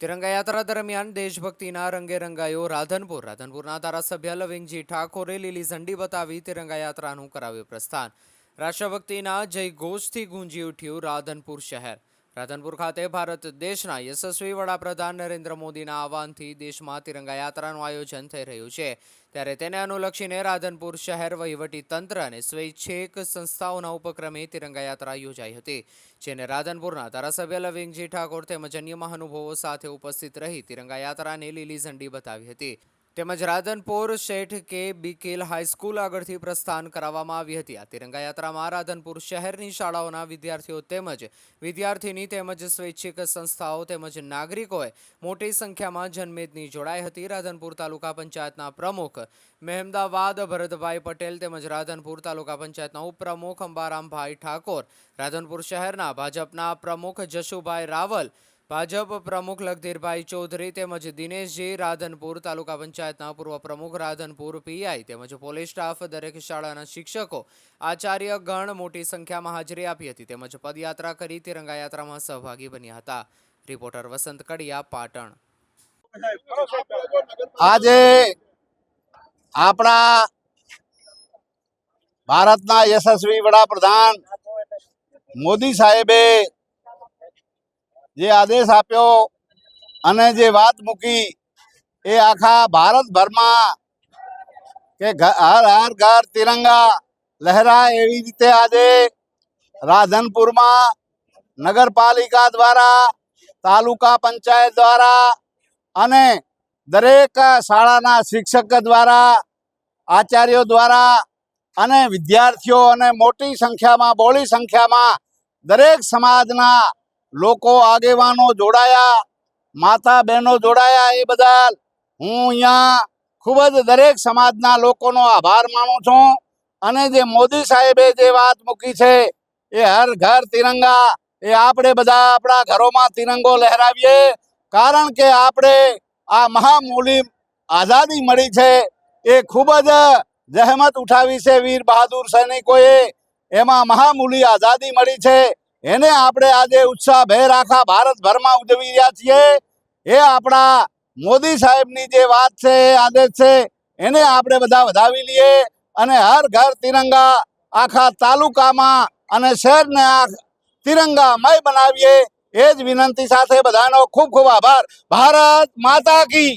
તિરંગા યાત્રા દરમિયાન દેશભક્તિના રંગે રંગાયો રાધનપુર. રાધનપુરના ધારાસભ્ય લવિંગજી ઠાકોરે લીલી ઝંડી બતાવી તિરંગા યાત્રાનું કરાવ્યું પ્રસ્થાન. રાષ્ટ્રભક્તિના જય ઘોષથી ગુંજી ઉઠ્યું રાધનપુર શહેર. રાધનપુર ખાતે ભારત દેશના યશસ્વી વડાપ્રધાન નરેન્દ્ર મોદીના આહવાનથી દેશમાં તિરંગા યાત્રાનું આયોજન થઈ રહ્યું છે. ત્યારે તેને અનુલક્ષીને રાધનપુર શહેર વહીવટી તંત્ર અને સ્વૈચ્છિક સંસ્થાઓના ઉપક્રમે તિરંગા યાત્રા યોજાઈ હતી, જેને રાધનપુરના ધારાસભ્ય લવિંગજી ઠાકોર તેમજ અન્ય મહાનુભાવો સાથે ઉપસ્થિત રહી તિરંગા યાત્રાને લીલી ઝંડી બતાવી હતી. તેમજ રાધનપુર શેઠ કે બીકેલ હાઈસ્કૂલ આગળથી પ્રસ્થાન કરાવવામાં આવી હતી. આ તિરંગા યાત્રામાં રાધનપુર શહેરની શાળાઓના વિદ્યાર્થીઓ તેમજ વિદ્યાર્થીની તેમજ સ્વૈચ્છિક સંસ્થાઓ તેમજ નાગરિકોએ મોટી સંખ્યામાં જનમેદની જોડાઈ હતી. રાધનપુર તાલુકા પંચાયતના પ્રમુખ મહેમદાવાદ ભરતભાઈ પટેલ તેમજ રાધનપુર તાલુકા પંચાયતના ઉપપ્રમુખ અંબારામભાઈ ઠાકોર, રાધનપુર શહેરના ભાજપના પ્રમુખ જશુભાઈ રાવલ ભાજપ પ્રમુખ લખધીરભાઈ ચૌધરી તેમજ દિનેશજી રાધનપુર તાલુકા પંચાયતના પૂર્વ પ્રમુખ રાધનપુર પીઆઈ તેમજ પોલીસ સ્ટાફ દરેક શાળાના શિક્ષકો, આચાર્ય ગણ મોટી સંખ્યામાં હાજરી આપી હતી તેમજ પદયાત્રા કરી તિરંગા યાત્રામાં સહભાગી બન્યા હતા. રિપોર્ટર વસંત કડિયા, પાટણ. આજે આપણા ભારતના યશસ્વી વડાપ્રધાન મોદી સાહેબે જે આદેશ આપ્યો અને જે વાત મૂકી એ આખા ભારતભરમાં કે હર હર, ઘર, તિરંગા લહેરા એવી રીતે આજે રાધનપુરમાં નગરપાલિકા દ્વારા, તાલુકા પંચાયત દ્વારા અને દરેક શાળાના શિક્ષક દ્વારા, આચાર્યો દ્વારા અને વિદ્યાર્થીઓ અને મોટી સંખ્યામાં બોળી સંખ્યામાં દરેક સમાજના લોકો આગેવાનો જોડાયા માતા બહેનો જોડાયા એ બદલ હું અહીંયા ખૂબ જ દરેક સમાજના લોકોનો આભાર માનું છું. અને જે મોદી સાહેબે જે વાત મૂકી છે, એ હર ઘર તિરંગા, એ આપણે બધા આપણા ઘરોમાં તિરંગો લહેરાવીએ. કારણ કે આપણે આ મહામૂલી આઝાદી મળી છે, એ ખૂબ જ જહેમત ઉઠાવી છે વીર બહાદુર સૈનિકોએ. એમાં મહામૂલી આઝાદી મળી છે. એને આપણે આજે ઉત્સાહભેર આખા ભારતભરમાં ઉજવી રહ્યા છીએ. એ આપણા મોદી સાહેબની જે વાત છે આદેશ છે. એને આપણે બધા વધાવી લઈએ અને હર ઘર તિરંગા આખા તાલુકામાં અને શહેરને આ તિરંગામય બનાવીએ. એ જ વિનંતી સાથે બધાનો ખૂબ ખૂબ આભાર. ભારત માતા કી.